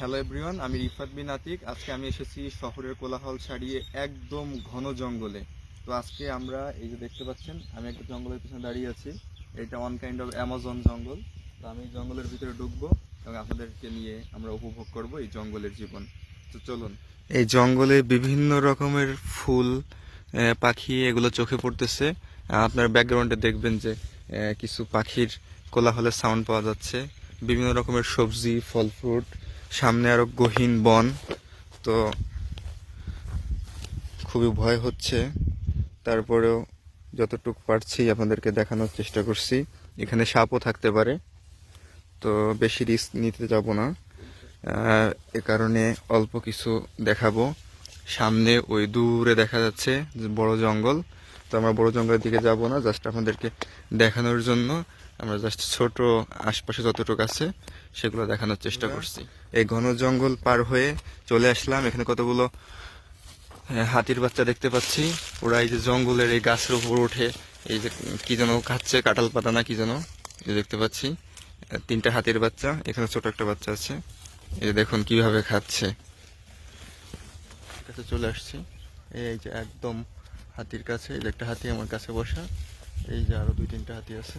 Hello everyone আমি রিফাত বিন আতিক। আজকে আমি এসেছি শহরের কোলাহল ছাড়িয়ে একদম ঘন জঙ্গলে। তো আজকে আমরা এই যে দেখতে পাচ্ছেন, আমি একটা জঙ্গলের পিছনে দাঁড়িয়ে আছি। এটা ওয়ান কাইন্ড অফ অ্যামাজন জঙ্গল। তো আমি জঙ্গলের ভিতরে ঢুকবো এবং আপনাদেরকে নিয়ে আমরা উপভোগ করব এই জঙ্গলের জীবন। তো চলুন। এই জঙ্গলে বিভিন্ন রকমের ফুল পাখি এগুলো চোখে পড়তেছে। আপনার ব্যাকগ্রাউন্ডে দেখবেন যে কিছু পাখির কোলাহলের সাউন্ড পাওয়া যাচ্ছে। বিভিন্ন রকমের সবজি, ফল ফ্রুট সামনে আরও গহীন বন, তো খুবই ভয় হচ্ছে। তারপরেও যতটুকু পারছি আপনাদেরকে দেখানোর চেষ্টা করছি। এখানে সাপও থাকতে পারে, তো বেশি রিস্ক নিতে যাব না। এ কারণে অল্প কিছু দেখাবো। সামনে ওই দূরে দেখা যাচ্ছে বড় জঙ্গল, তো আমরা বড় জঙ্গলের দিকে যাব না, জাস্ট আপনাদেরকে দেখানোর জন্য। আমরা জাস্ট ছোট আশপাশে যতটুকু আছে সেগুলো দেখানোর চেষ্টা করছি। এই ঘন জঙ্গল পার হয়ে চলে আসলাম। এখানে কতগুলো আহ, হাতির বাচ্চা দেখতে পাচ্ছি। ওরা এই যে জঙ্গলের এই গাছের উপর উঠে এই যে কি যেন খাচ্ছে কাঁঠাল পাতা না কি যেন এই দেখতে পাচ্ছি। তিনটা হাতির বাচ্চা এখানে ছোট একটা বাচ্চা আছে। এই যে দেখুন কীভাবে খাচ্ছে। কাছে চলে আসছি। এই যে একদম হাতির কাছে এই যে একটা হাতি আমার কাছে বসা। এই যে আরও দুই তিনটা হাতি আছে।